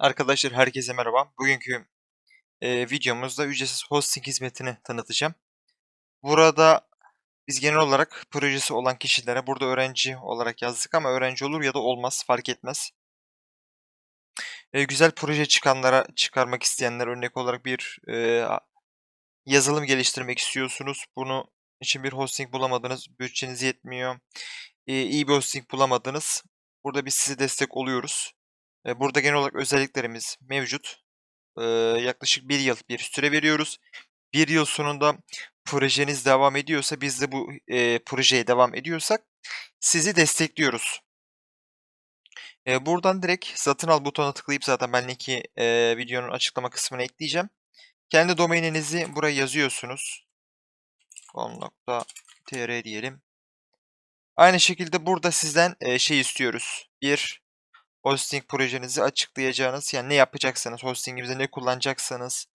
Arkadaşlar herkese merhaba. Bugünkü e, videomuzda ücretsiz hosting hizmetini tanıtacağım. Burada biz genel olarak projesi olan kişilere burada öğrenci olarak yazdık ama öğrenci olur ya da olmaz fark etmez. E, güzel proje çıkanlara çıkarmak isteyenler örnek olarak bir e, yazılım geliştirmek istiyorsunuz. Bunu için bir hosting bulamadınız, bütçeniz yetmiyor, e, iyi bir hosting bulamadınız. Burada biz size destek oluyoruz. Burada genel olarak özelliklerimiz mevcut. Yaklaşık 1 yıl bir süre veriyoruz. 1 yıl sonunda projeniz devam ediyorsa, biz de bu, projeye devam ediyorsak sizi destekliyoruz. Buradan direkt satın al butonuna tıklayıp zaten ben linki, videonun açıklama kısmına ekleyeceğim. Kendi domaininizi buraya yazıyorsunuz. com.tr diyelim. Aynı şekilde burada sizden, şey istiyoruz. Bir hosting projenizi açıklayacağınız, yani ne yapacaksanız, hosting'imizde ne kullanacaksanız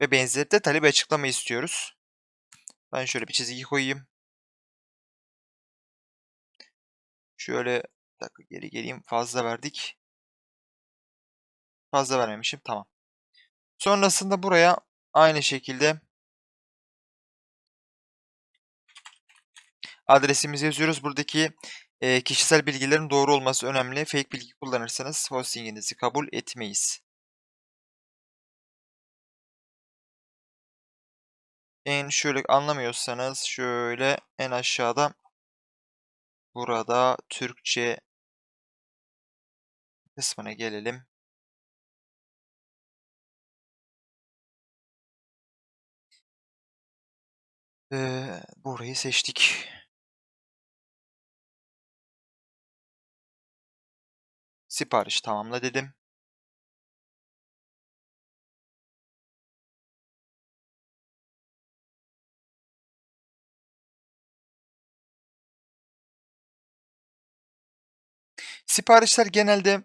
ve benzeri detaylı bir açıklama istiyoruz. Ben şöyle bir çizgi koyayım. Şöyle bir dakika geri geleyim. Fazla verdik. Fazla vermemişim. Tamam. Sonrasında buraya aynı şekilde adresimizi yazıyoruz. Buradaki e, kişisel bilgilerin doğru olması önemli. Fake bilgi kullanırsanız hostinginizi kabul etmeyiz. En şöyle anlamıyorsanız şöyle en aşağıda burada Türkçe kısmına gelelim. Ee, burayı seçtik. Sipariş tamamla dedim. Siparişler genelde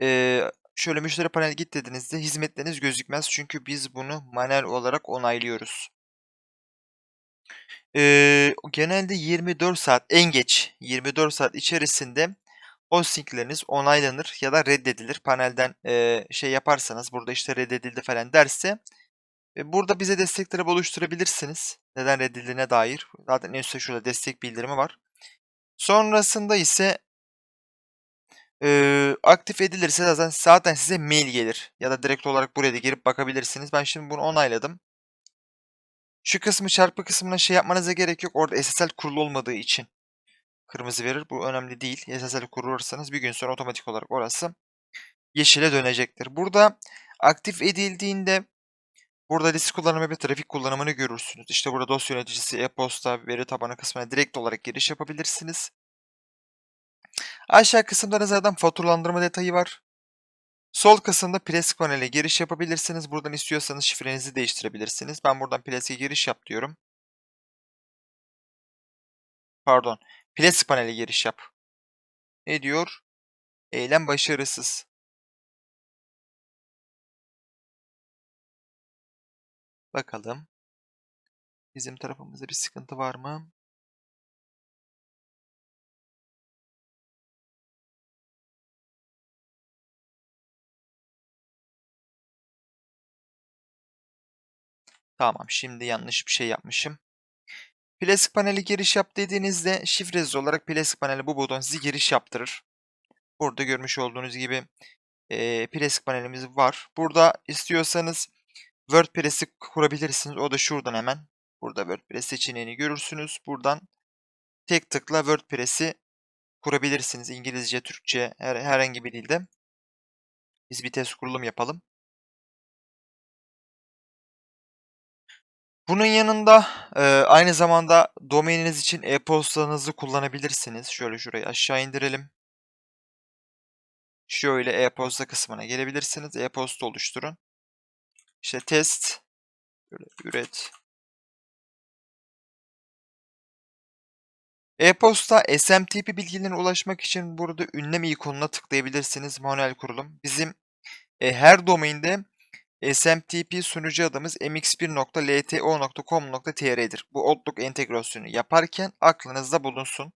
eee, şöyle müşteri paneli git dediğinizde hizmetleriniz gözükmez. Çünkü biz bunu manuel olarak onaylıyoruz. Eee, genelde 24 saat en geç 24 saat içerisinde hostingleriniz onaylanır ya da reddedilir. Panelden eee, şey yaparsanız burada işte reddedildi falan derse e, burada bize destek talebi oluşturabilirsiniz. Neden reddedildiğine dair. Zaten en üstte şurada destek bildirimi var. Sonrasında ise Eee, aktif edilirse zaten zaten size mail gelir ya da direkt olarak buraya da girip bakabilirsiniz. Ben şimdi bunu onayladım. Şu kısmı çarpı kısmına şey yapmanıza gerek yok. Orada SSL kurulu olmadığı için kırmızı verir. Bu önemli değil. SSL kurulursanız bir gün sonra otomatik olarak orası yeşile dönecektir. Burada aktif edildiğinde burada list kullanımı ve trafik kullanımını görürsünüz. İşte burada dosya yöneticisi, e-posta, veri tabanı kısmına direkt olarak giriş yapabilirsiniz. Aşağı kısımda da zaten faturalandırma detayı var. Sol kısımda Plastik panele giriş yapabilirsiniz. Buradan istiyorsanız şifrenizi değiştirebilirsiniz. Ben buradan Plastik'e giriş yap diyorum. Pardon. Plastik panele giriş yap. Ne diyor? Eylem başarısız. Bakalım. Bizim tarafımızda bir sıkıntı var mı? Tamam, şimdi yanlış bir şey yapmışım. Plastik paneli giriş yap dediğinizde şifresiz olarak plastik paneli bu buton sizi giriş yaptırır. Burada görmüş olduğunuz gibi e, plastik panelimiz var. Burada istiyorsanız WordPress'i kurabilirsiniz. O da şuradan hemen. Burada WordPress seçeneğini görürsünüz. Buradan tek tıkla WordPress'i kurabilirsiniz. İngilizce, Türkçe, her, herhangi bir dilde. Biz bir test kurulum yapalım. Bunun yanında e, aynı zamanda domaininiz için e-postanızı kullanabilirsiniz. Şöyle şurayı aşağı indirelim. Şöyle e-posta kısmına gelebilirsiniz. E-posta oluşturun. İşte test, böyle üret. E-posta SMTP bilgilerine ulaşmak için burada ünlem ikonuna tıklayabilirsiniz. Manuel kurulum. Bizim e, her domainde SMTP sunucu adımız mx1.lto.com.tr'dir. Bu Outlook entegrasyonu yaparken aklınızda bulunsun.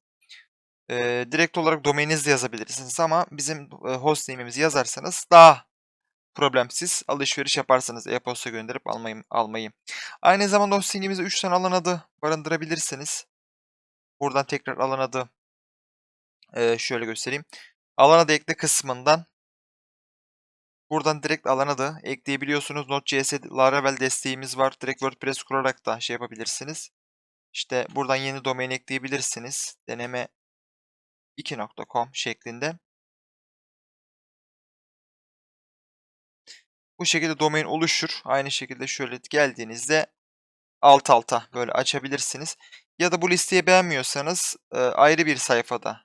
Eee, direkt olarak domaininizi yazabilirsiniz ama bizim, eee, hostname'imizi yazarsanız daha problemsiz alışveriş yaparsınız e-posta gönderip almayı almayı. Aynı zamanda hosting'imizde 3 tane alan adı barındırabilirsiniz. Buradan tekrar alan adı eee, şöyle göstereyim. Alan adı ekle kısmından buradan direkt alan adı ekleyebiliyorsunuz. Node.js Laravel desteğimiz var. Direkt WordPress kurarak da şey yapabilirsiniz. İşte buradan yeni domain ekleyebilirsiniz. Deneme 2.com şeklinde. Bu şekilde domain oluşur. Aynı şekilde şöyle geldiğinizde alt alta böyle açabilirsiniz. Ya da bu listeyi beğenmiyorsanız eee, ayrı bir sayfada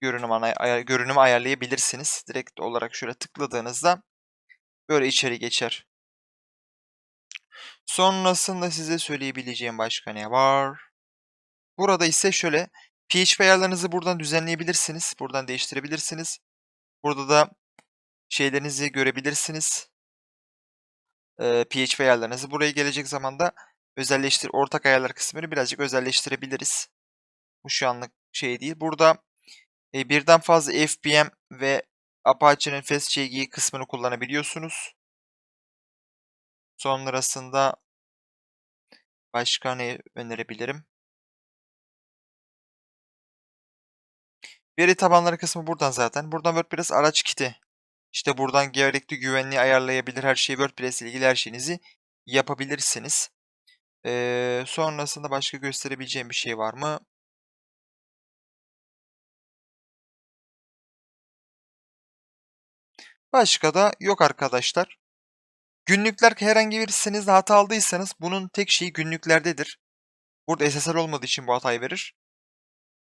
görünüm, ana, aya- görünümü ayarlayabilirsiniz. Direkt olarak şöyle tıkladığınızda böyle içeri geçer. Sonrasında size söyleyebileceğim başka ne var? Burada ise şöyle PHP ayarlarınızı buradan düzenleyebilirsiniz. Buradan değiştirebilirsiniz. Burada da şeylerinizi görebilirsiniz. Eee, PHP ayarlarınızı. Buraya gelecek zaman da özelleştir ortak ayarlar kısmını birazcık özelleştirebiliriz. Bu şu anlık şey değil. Burada e, birden fazla FPM ve Apache'nin FastJG kısmını kullanabiliyorsunuz. Sonrasında başka ne önerebilirim? Veri tabanları kısmı buradan zaten. Buradan WordPress araç kiti. İşte buradan gerekli güvenliği ayarlayabilir. Her şeyi WordPress ile ilgili her şeyinizi yapabilirsiniz. Ee, sonrasında başka gösterebileceğim bir şey var mı? Başka da yok arkadaşlar. Günlükler herhangi birisinizde hata aldıysanız bunun tek şeyi günlüklerdedir. Burada SSL olmadığı için bu hatayı verir.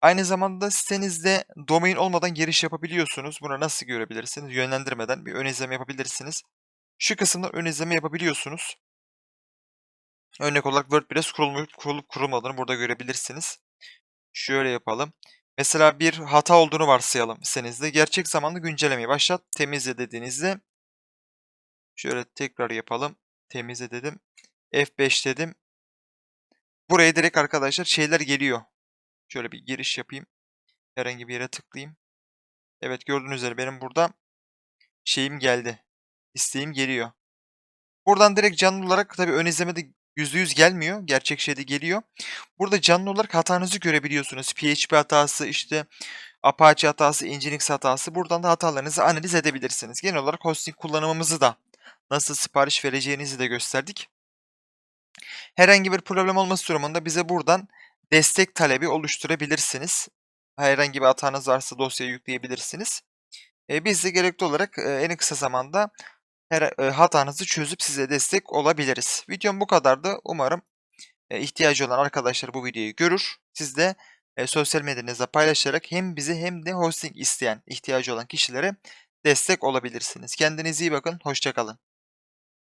Aynı zamanda sitenizde domain olmadan giriş yapabiliyorsunuz. Bunu nasıl görebilirsiniz? Yönlendirmeden bir ön izleme yapabilirsiniz. Şu kısımda ön izleme yapabiliyorsunuz. Örnek olarak WordPress kurulmuş, kurulup kurulmadığını burada görebilirsiniz. Şöyle yapalım. Mesela bir hata olduğunu varsayalım sitenizde. Gerçek zamanlı güncellemeyi başlat. Temizle dediğinizde şöyle tekrar yapalım. Temizle dedim. F5 dedim. Buraya direkt arkadaşlar şeyler geliyor. Şöyle bir giriş yapayım. Herhangi bir yere tıklayayım. Evet gördüğünüz üzere benim burada şeyim geldi. İsteğim geliyor. Buradan direkt canlı olarak tabii ön izlemede %100 gelmiyor. Gerçek şeyde geliyor. Burada canlı olarak hatanızı görebiliyorsunuz. PHP hatası, işte Apache hatası, Nginx hatası. Buradan da hatalarınızı analiz edebilirsiniz. Genel olarak hosting kullanımımızı da nasıl sipariş vereceğinizi de gösterdik. Herhangi bir problem olması durumunda bize buradan destek talebi oluşturabilirsiniz. Herhangi bir hatanız varsa dosyayı yükleyebilirsiniz. E, biz de gerekli olarak e, en kısa zamanda her e, hatanızı çözüp size destek olabiliriz. Videom bu kadardı. Umarım e, ihtiyacı olan arkadaşlar bu videoyu görür. Siz de e, sosyal medyanızda paylaşarak hem bizi hem de hosting isteyen, ihtiyacı olan kişilere destek olabilirsiniz. Kendinize iyi bakın. Hoşçakalın.